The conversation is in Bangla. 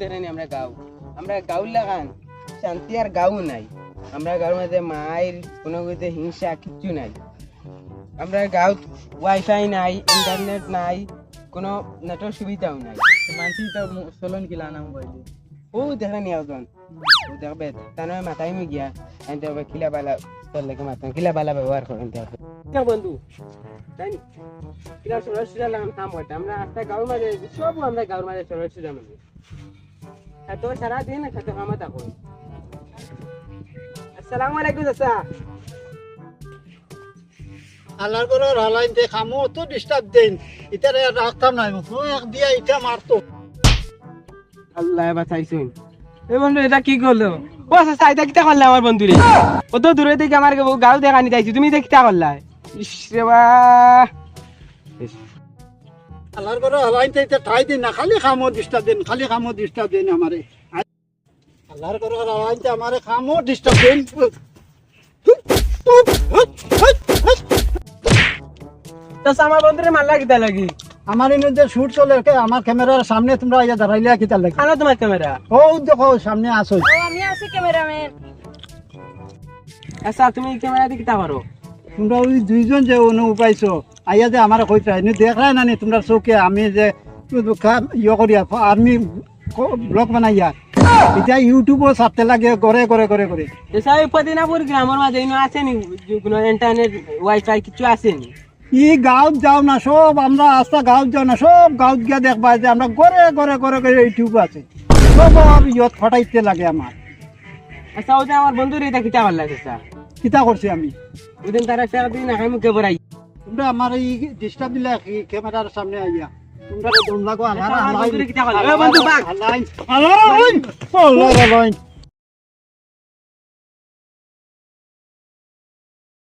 ধরেনি আমরা গাঁও। আমরা গাঁও লাগান শান্তি আর গাঁও নাই। আমরা গাঁওর মধ্যে মায়ের কোনো কিছু হিংসা কিচ্ছু নাই। আমরা গাঁৱত ওয়াইফাই নাই ইন্টারনেট নাই, কোনো নেটর সুবিধাও নাই। মানছি তো চলন কিলা না মোবাইলে ও দেখে নি একজন দেখবে তার মাথায় মি গিয়া আমি দেখবে কিলা বালা তোর লাগে মাতাম কিলা বালা ব্যবহার করেন দেখবে বন্ধু? তাই? কিলা সরস সুরা লাগাম, কাম করতে আমরা আস্তে গাঁওর মাঝে সব আমরা গাঁওর মাঝে সরস সুরা মানে এত সারা দিন খেতে কামা থাকো আসসালামু আলাইকুম চাচা আল্লাহর করে হালাইন দে খামো তো ডিস্টার্ব দেন। ইতারে রাখতাম নাই মুখো এক দিয়া ইটা মারতো। আল্লাহ বাঁচাইছুন এই বন্ধু এটা কি করল? ও চাচা এটা কিতা করলে আমার বন্ধু রে দূরে থেকে আমার গাঁও দেখা নিতে তুমি এটা কিতা করলা? ইস রে বা। আল্লাহর করে হালাইন তে ইতা ঠাই দিন না খালি খামো ডিস্টার্ব দেন খালি খামো ডিস্টার্ব দেন আমারে আল্লাহর করে হালাইন তে আমারে খামো ডিস্টার্ব দেন। আমার বন্ধুরে কিতা লাগি? আমার শুট চলে কে আমার ক্যামেরার সামনে তোমরা দাঁড়াইলে কিতা লাগে। আনো তোমার ক্যামেরা ও দেখো সামনে আসো আমি আছি ক্যামেরাম্যান আচ্ছা তুমি ক্যামেরা দিয়ে কিতা পারো তোমরা ওই দুইজন যে অনু আইয়া যে আমার কইতে এনে দেখাই না নি তোমরা চোখে আমি যে ইয়ে করিয়া আর্মি ব্লগ বানাইয়া। এতিয়া ইউটিউবও ছাড়তে লাগে করে করে করে করে। চাচা এই পদিনাপুর গ্রামের মাঝে আছে নি? ইন্টারনেট ওয়াইফাই কিছু আছে নি? ই গাঁৱত যাও না সব আমরা আস্তা গাঁৱত যাও না সব গাঁৱত গিয়া দেখবা যে আমরা করে করে করে করে ইউটিউব আছে। সব ইয়ত ফটাইতে লাগে আমার। আচ্ছা যে আমার বন্ধুরে এটা কিতা করলা চাচা কিতা করছি আমি? ওদিন তারা ফেরা দিন আগে মুখে বড়াই তোমরা আমার এই ডিস্টার্ব দিলে ক্যামেরার সামনে আইয়া তোমরা দম লাগো আল্লাহ আমার